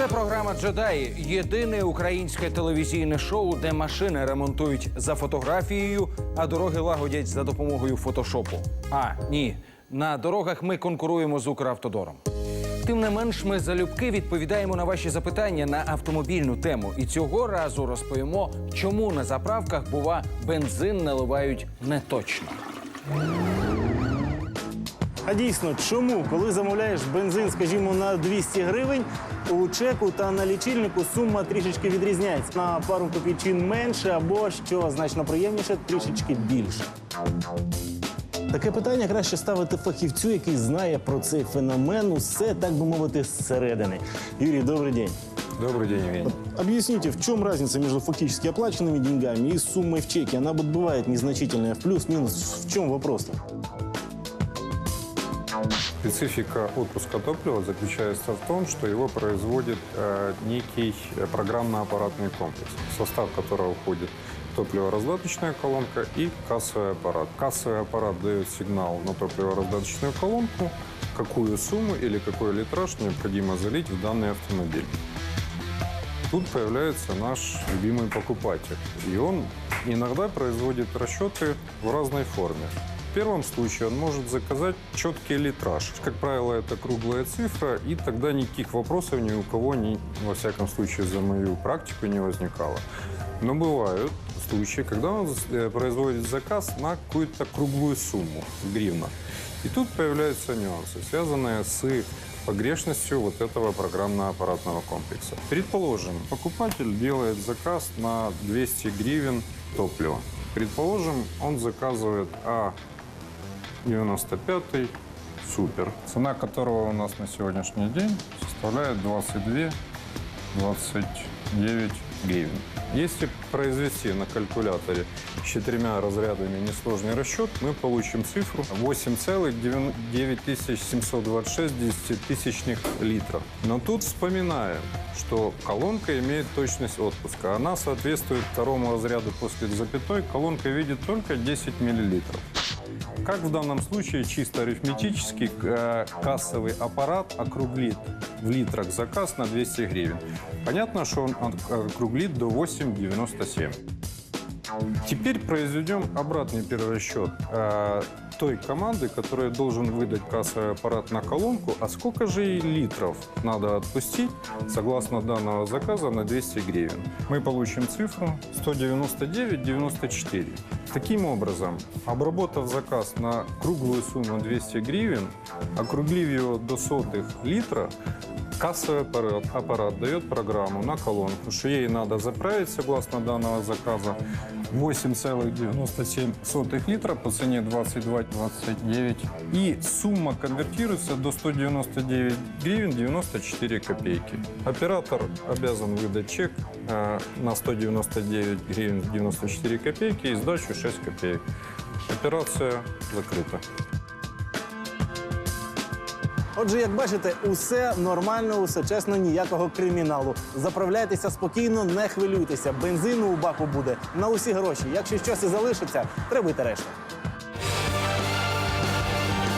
Це програма Джедаї. Єдине українське телевізійне шоу, де машини ремонтують за фотографією, а дороги лагодять за допомогою фотошопу. А ні, на дорогах ми конкуруємо з Укравтодором. Тим не менш, ми залюбки відповідаємо на ваші запитання на автомобільну тему. І цього разу розповімо, чому на заправках, бува, бензин наливають неточно. А дійсно, чому, коли замовляєш бензин, скажімо, на 200 гривень, у чеку та на лічильнику сума трішечки відрізняється на пару копійчин менше або що значно приємніше, трішечки більше. Таке питання краще ставити фахівцю, який знає про цей феномен, усе так би мовити, зсередини. Юрій, добрий день. Добрый день, Евгений. Объясните, в чем разница между фактически оплаченными деньгами и суммой в чеке? Она вот бывает незначительная, в плюс-минус. В чем вопрос-то? Специфика отпуска топлива заключается в том, что его производит э, некий э, программно-аппаратный комплекс, в состав которого входит топливораздаточная колонка и кассовый аппарат. Кассовый аппарат дает сигнал на топливораздаточную колонку, какую сумму или какой литраж необходимо залить в данный автомобиль. Тут появляется наш любимый покупатель. И он иногда производит расчеты в разной форме. В первом случае он может заказать четкий литраж. Как правило, это круглая цифра, и тогда никаких вопросов ни у кого, ни, во всяком случае, за мою практику не возникало. Но бывают случаи, когда он э, производит заказ на какую-то круглую сумму в гривнах. И тут появляются нюансы, связанные с погрешностью вот этого программно-аппаратного комплекса. Предположим, покупатель делает заказ на 200 гривен топлива. Предположим, он заказывает А95 Супер, цена которого у нас на сегодняшний день составляет 22 29 гривен. Если произвести на калькуляторе с четырьмя разрядами несложный расчет, мы получим цифру 8,9726 десятитысячных литров. Но тут вспоминаем, что колонка имеет точность отпуска. Она соответствует второму разряду после запятой. Колонка видит только 10 миллилитров. Как в данном случае чисто арифметически э, кассовый аппарат округлит в литрах заказ на 200 гривен? Понятно, что он округлит до 8,97. Теперь произведем обратный перерасчет э, той команды, которая должен выдать кассовый аппарат на колонку, а сколько же литров надо отпустить согласно данного заказа на 200 гривен. Мы получим цифру 199,94. Таким образом, обработав заказ на круглую сумму 200 гривен, округлив его до сотых литра, Кассовый аппарат, дает программу на колонку, что ей надо заправить согласно данного заказа 8,97 литра по цене 22,29. И сумма конвертируется до 199 гривен 94 копейки. Оператор обязан выдать чек э, на 199 гривен 94 копейки и сдачу 6 копеек. Операция закрыта. Отже, як бачите, усе нормально, усе чесно, ніякого криміналу. Заправляйтеся спокійно, не хвилюйтеся. Бензину у баку буде на усі гроші. Якщо щось і залишиться, требуйте решту.